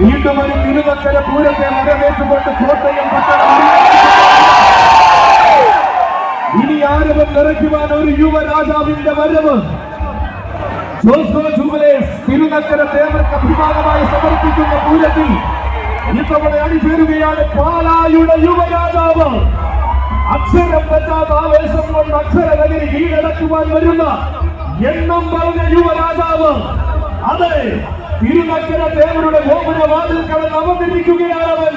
വീണ്ടും ഒരു തിരുവക്കര പൂരത്തെ വരവേറ്റുകൊണ്ട് കോട്ടയം പട്ടണം. ഇനി ആരവം നിറയ്ക്കുവാൻ ഒരു യുവരാജാവിന്റെ വരവ്. ജോസോ ജുബലേസ് തിരുനക്കര തേവർക്ക് അഭിമാനമായി സമർപ്പിക്കുന്ന പൂരത്തിൽ ഇത്തവണ അണിചേരുകയാണ് പാലായുടെ യുവരാജാവ്. അക്ഷരം പറ്റാത്ത ആവേശം കൊണ്ട് അക്ഷരനഗരി കീഴടക്കുവാൻ വരുന്ന എണ്ണം പറഞ്ഞ യുവരാജാവ്. അതെ തിരുനക്കര ദേവരുടെ ഗോപുര വാതിൽ കടന്ന് അവതരിക്കുകയാണ് അവൻ.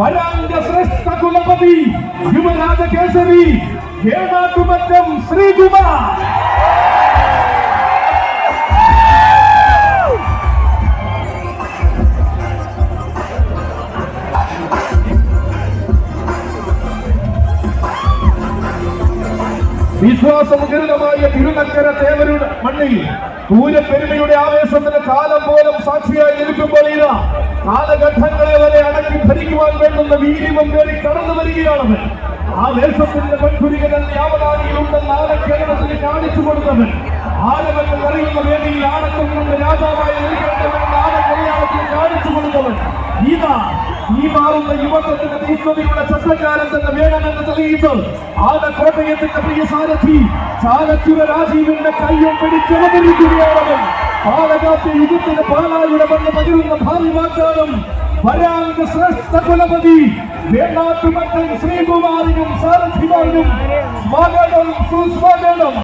വരാംഗ ശ്രേഷ്ഠ കുലപതി യുവരാജ കേസരി ഹേമാകുമറ്റം ശ്രീകുമാർ. വിശ്വാസമുഖരമായ തിരുനക്കര തേവരുടെ മണ്ണിൽ പൂരപ്പെരുമയുടെ ആവേശത്തിന് കാലം പോലും സാക്ഷിയായി നിൽക്കുമ്പോൾ ഇതാ കാലഘട്ടങ്ങളെ വരെ അടക്കി ഭരിക്കുവാൻ വേണ്ടുന്ന വീര്യവും കയറി കടന്നു വരികയാണവൻ. ആ ദേശത്തിന്റെ പെൺകുരികൻ യാവനാദിയിലുണ്ടെന്ന് ആരെ കാണിച്ചു കൊടുത്തവൻ. ആരവങ്ങൾ അറിയുന്ന വേദിയിൽ ആടക്കം കൊണ്ട് രാജാവായി നിൽക്കേണ്ടവൻ കാണിച്ചു കൊടുത്തവൻ. ഇതാ ഈ മാറുന്ന യുവത്വത്തിന്റെ തീസ്വതിയുടെ ചട്ടക്കാരൻ തന്നെ വേണമെന്ന് തെളിയിച്ചു. ആന കോട്ടയത്തിന്റെ പ്രിയ സാരഥി ചാലച്ചുര രാജീവിന്റെ കയ്യും പിടിച്ചവതരിക്കുകയാണവൻ പാലകാറ്റ് യുഗത്തിന് പാലായുടെ വന്ന് പകരുന്ന ഭാവി വാഗ്ദാനം. വരാംഗ ശ്രേഷ്ഠ കുലപതി. വേണാട്ടുമറ്റൻ ശ്രീകുമാറിനും സാരഥിമാരും സ്വാഗതം സുസ്വാഗതം